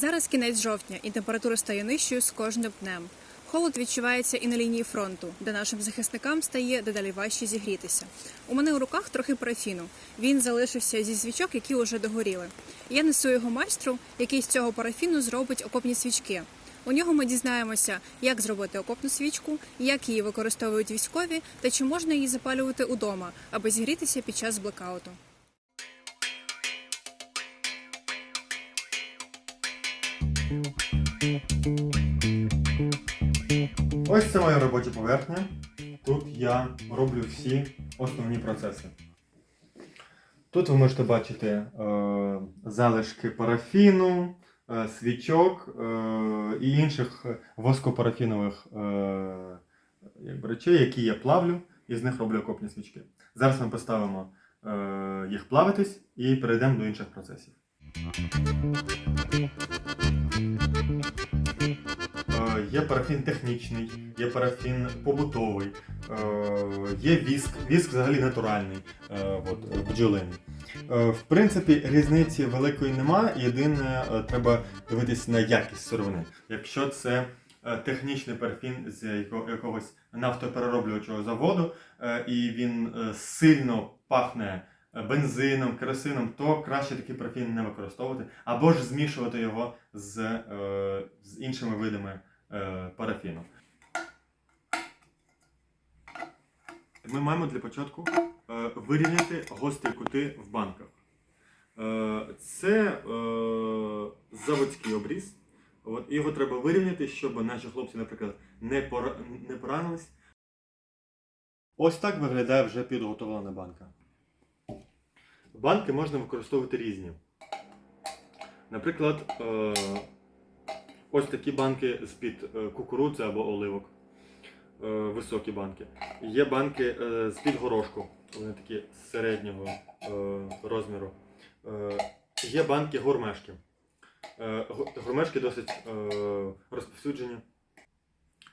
Зараз кінець жовтня, і температура стає нижчою з кожним днем. Холод відчувається і на лінії фронту, де нашим захисникам стає дедалі важче зігрітися. У мене у руках трохи парафіну. Він залишився зі свічок, які уже догоріли. Я несу його майстру, який з цього парафіну зробить окопні свічки. У нього ми дізнаємося, як зробити окопну свічку, як її використовують військові та чи можна її запалювати удома, аби зігрітися під час блекауту. Ось це моя робоча поверхня. Тут я роблю всі основні процеси. Тут ви можете бачити е, залишки парафіну, е, свічок е, і інших воскопарафінових е, речей, які я плавлю, і з них роблю окопні свічки. Зараз ми поставимо е, їх плавитись і перейдемо до інших процесів. Є парафін технічний, є парафін побутовий, е, є віск, віск взагалі натуральний, е, от, бджолиний. Е, В принципі, різниці великої немає. Єдине, треба дивитися на якість сировини. Якщо це технічний парафін з якогось нафтоперероблювачого заводу, і він сильно пахне бензином, керосином, то краще такий парафін не використовувати, або ж змішувати його з, з іншими видами парафіну. Ми маємо для початку е, вирівняти гострі кути в банках. Е, це е, заводський обріз. От, його треба вирівняти, щоб наші хлопці, наприклад, не, не поранились. Ось так виглядає вже підготовлена банка. Банки можна використовувати різні. Наприклад, е, ось такі банки з-під е, кукурудзи або оливок. Е, високі банки. Є банки е, з-під горошку. Вони такі середнього розміру. Є банки гурмешки. Гурмешки досить розповсюджені.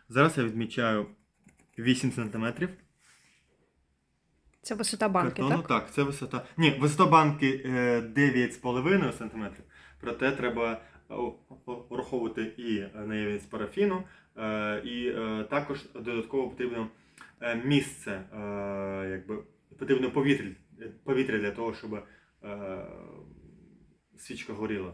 Зараз я відмічаю 8 см. Це висота банки, Картону, так? це висота. Ні, висота банки е, 9,5 см. Проте треба враховувати і наявність парафіну, е, і е, також додатково потрібно е, місце, якби, потрібно повітря, повітря для того, щоб свічка горіла.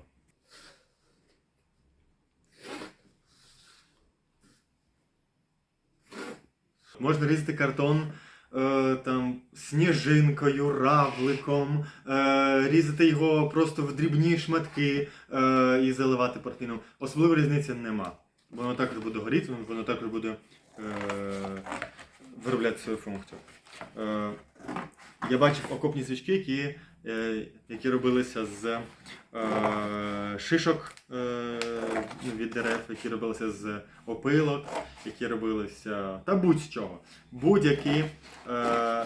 Можна різати картон е, там, сніжинкою, равликом, е, різати його просто в дрібні шматки е, і заливати парафіном. Особливої різниці нема. Воно також буде горіти, воно також буде виробляти свою функцію. Я бачив окопні свічки, які, які робилися з е, шишок е, ну, від дерев, які робилися з опилок, які робилися та будь-з чого. Будь-який е,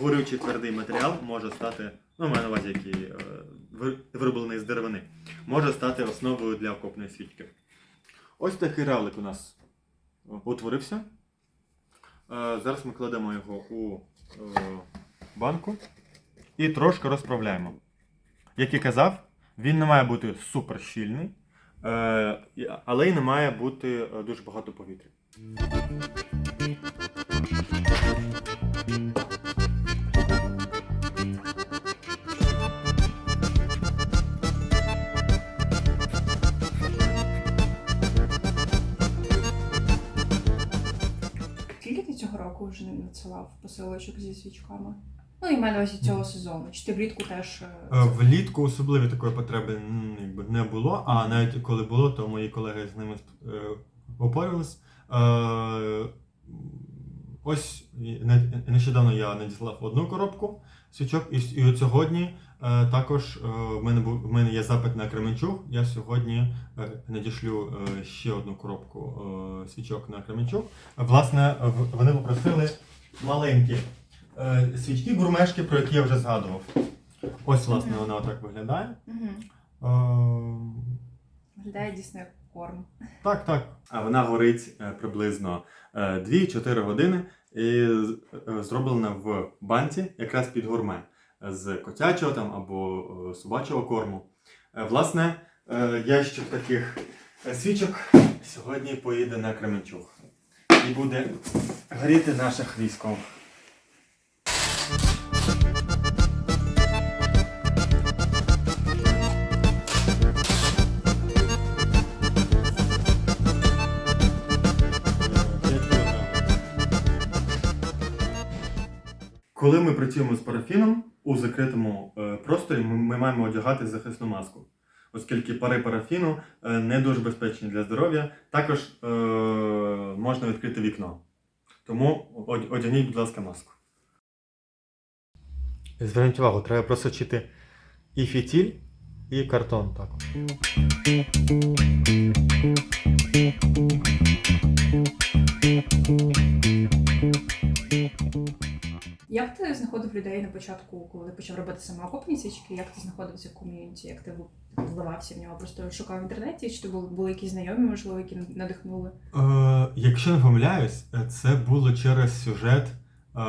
горючий твердий матеріал може стати, ну, маю на увазі, який е, вироблений з деревини, може стати основою для окопної свічки. Ось такий равлик у нас утворився. Е, зараз ми кладемо його у е, банку і трошки розправляємо. Як і казав, він не має бути супер щільний, е, але й не має бути е, дуже багато повітря. Скільки ти цього року вже не надсилав посилочок зі свічками? Ну, і в мене на увазі цього сезону. Чи ти влітку теж. е, Е, Влітку особливої такої потреби м, якби, не було, а навіть коли було, то мої колеги з ними е, опорювались. Е, ось і не- нещодавно я надіслав одну коробку свічок, і, с- і от сьогодні е, також е, в, мене був, в мене є запит на Кременчуг. Я сьогодні е, надішлю е, ще одну коробку е, свічок на Кременчуг. Власне, в- вони попросили маленькі свічки, гурмешки, про які я вже згадував. Ось, власне, вона отак виглядає. Е, Виглядає дійсно як корм. так, так. А вона горить е, приблизно е, 2-4 години і з- е, зроблена в банці якраз під гурме з котячого там або е, собачого корму. Е, Власне, е, ящик таких е, свічок сьогодні поїде на Кременчуг. І буде горіти наших військових. Коли ми працюємо з парафіном у закритому е, просторі, ми, маємо одягати захисну маску, оскільки пари парафіну е, не дуже безпечні для здоров'я. Також е, можна відкрити вікно. Тому одягніть, будь ласка, маску. Зверніть увагу, треба просочити і фітіль, і картон. Так. Як ти знаходив людей на початку, коли почав робити саме окопні свічки? Як ти знаходився в ком'юніті? Як ти вливався в нього? Просто шукав в інтернеті? Чи були, були якісь знайомі, можливо, які надихнули? Е, якщо не помиляюсь, е, це було через сюжет е,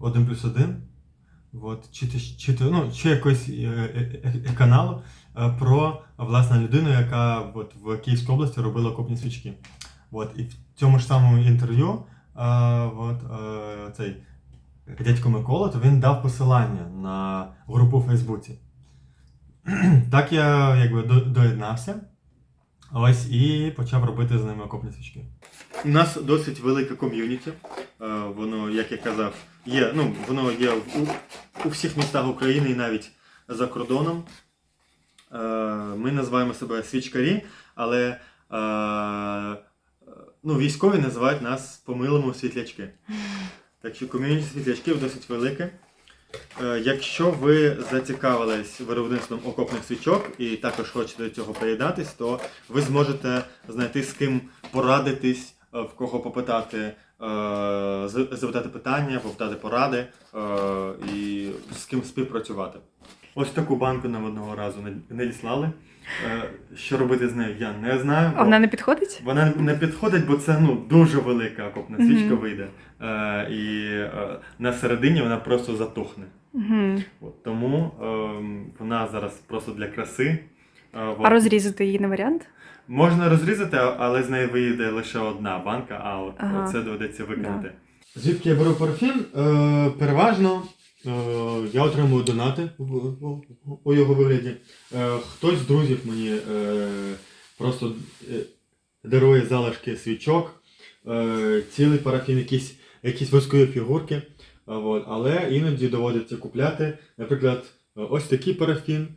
1 плюс 1. От, чи, чи, ну, чи якось е, е, е, каналу е, про власне людину, яка от, в Київській області робила окопні свічки. От, і в цьому ж самому інтерв'ю е, от, е, цей дядько Микола, то він дав посилання на групу у Фейсбуці. так я якби до- доєднався. Ось і почав робити з ними окопні свічки. У нас досить велике ком'юніті. Е, Воно, як я казав, є, ну, воно є у, у всіх містах України і навіть за кордоном. Е, Ми називаємо себе свічкарі, але ну, військові називають нас по-милому світлячки. Так що ком'юніті світлячків досить велике. Е, Якщо ви зацікавились виробництвом окопних свічок і також хочете до цього приєднатись, то ви зможете знайти з ким порадитись, е, в кого попитати, е, запитати питання, попитати поради і з ким співпрацювати. Ось таку банку нам одного разу надіслали. Е, Що робити з нею, я не знаю. бо- не підходить? вона не підходить, бо це ну, дуже велика окопна свічка вийде. Е, і е, на середині вона просто затухне. Угу. От, тому ем, вона зараз просто для краси. От. А розрізати її не варіант? Можна розрізати, але з неї вийде лише одна банка, а от Ага. це доведеться викинути. Звідки я беру парфюм? Е, переважно я отримую донати у, його вигляді. Е, хтось з друзів мені е, просто е, дарує залишки свічок, е, цілий парафін, якісь, якісь воскові фігурки. Е, але іноді доводиться купляти, наприклад, е, ось такий парафін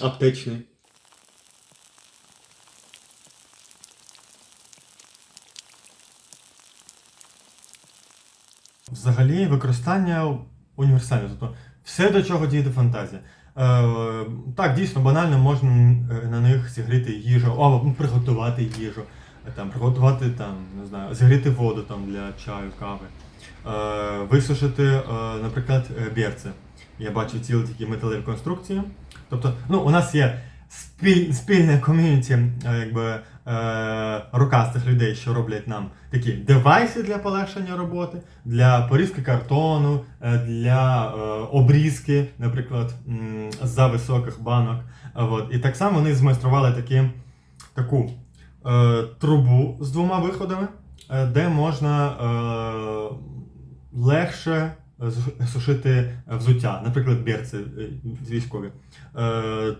аптечний. Взагалі використання універсальне. Тобто все, до чого дійде фантазія. Е, так, дійсно, банально можна е, на них зігріти їжу, або приготувати їжу, е, там, приготувати там, не знаю, зігріти воду там, для чаю, кави, е, висушити, е, наприклад, е, берці. Я бачу цілі такі металеві конструкції. Тобто, ну, у нас є спіль, спільне ком'юніті якби, е, рукастих людей, що роблять нам такі девайси для полегшення роботи, для порізки картону, е, для е, обрізки, наприклад, за високих банок. От. І так само вони змайстрували такі, таку е, трубу з двома виходами, де можна е, легше сушити взуття, наприклад, берці військові.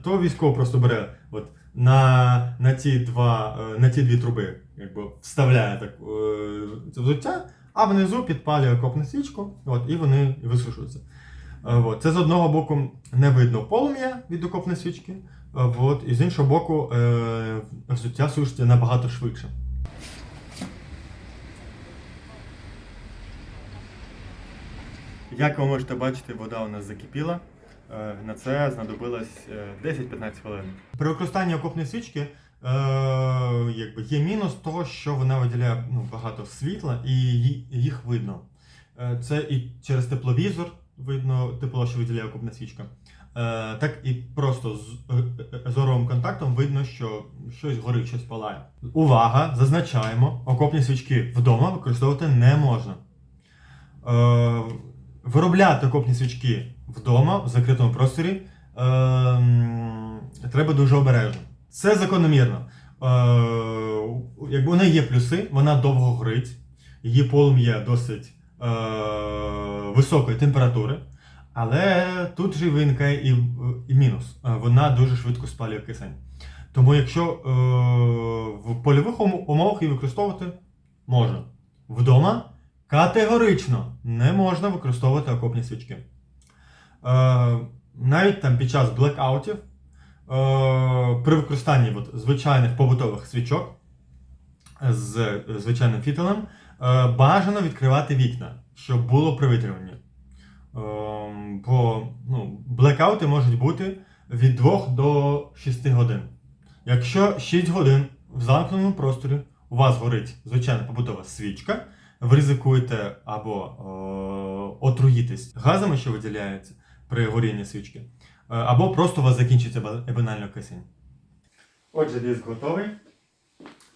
То військовий просто бере от, на, на, ці два, е, на ці дві труби, якби вставляє так, це взуття, а внизу підпалює окопну свічку, от, і вони висушуються. Е, от. Це з одного боку не видно полум'я від окопної свічки, е, от, і з іншого боку взуття сушиться набагато швидше. Як ви можете бачити, вода у нас закипіла. Е, На це знадобилось е, 10-15 хвилин. При використанні окопної свічки е, якби, є мінус того, що вона виділяє ну, багато світла і їх видно. Е, Це і через тепловізор видно тепло, що виділяє окопна свічка. Е, Так і просто з е, е, зоровим контактом видно, що щось горить, щось палає. Увага! Зазначаємо, окопні свічки вдома використовувати не можна. Е, Виробляти окопні свічки вдома в закритому просторі ем, треба дуже обережно. Це закономірно. Е, якби у є плюси, вона довго горить, її полум'я досить е, високої температури, але тут же виникає і, і мінус. Е, Вона дуже швидко спалює кисень. Тому якщо е, в польових умовах її використовувати можна. Вдома категорично не можна використовувати окопні свічки. Е, навіть там під час блекаутів, е, при використанні от, звичайних побутових свічок з звичайним фітилем, е, бажано відкривати вікна, щоб було привітрювання. Е, бо ну, блекаути можуть бути від 2 до 6 годин. Якщо 6 годин в замкненому просторі у вас горить звичайна побутова свічка, ви ризикуєте або е, отруїтись газами, що виділяються при горінні свічки, е, або просто у вас закінчиться банально кисень. Отже, диск готовий.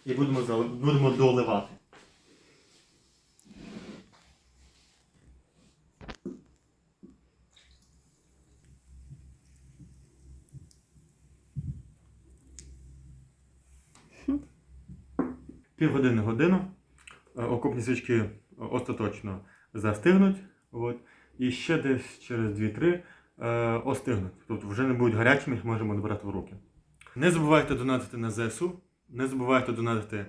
І будемо, будемо доливати. Півгодини годину. Е, Окопні свічки остаточно застигнуть. От, і ще десь через 2-3 е, остигнуть. Тобто вже не будуть гарячими, їх можемо добрати в руки. Не забувайте донатити на ЗСУ, не забувайте донатити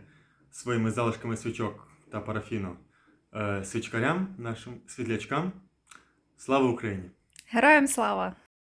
своїми залишками свічок та парафіну е, свічкарям, нашим світлячкам. Слава Україні! Героям слава!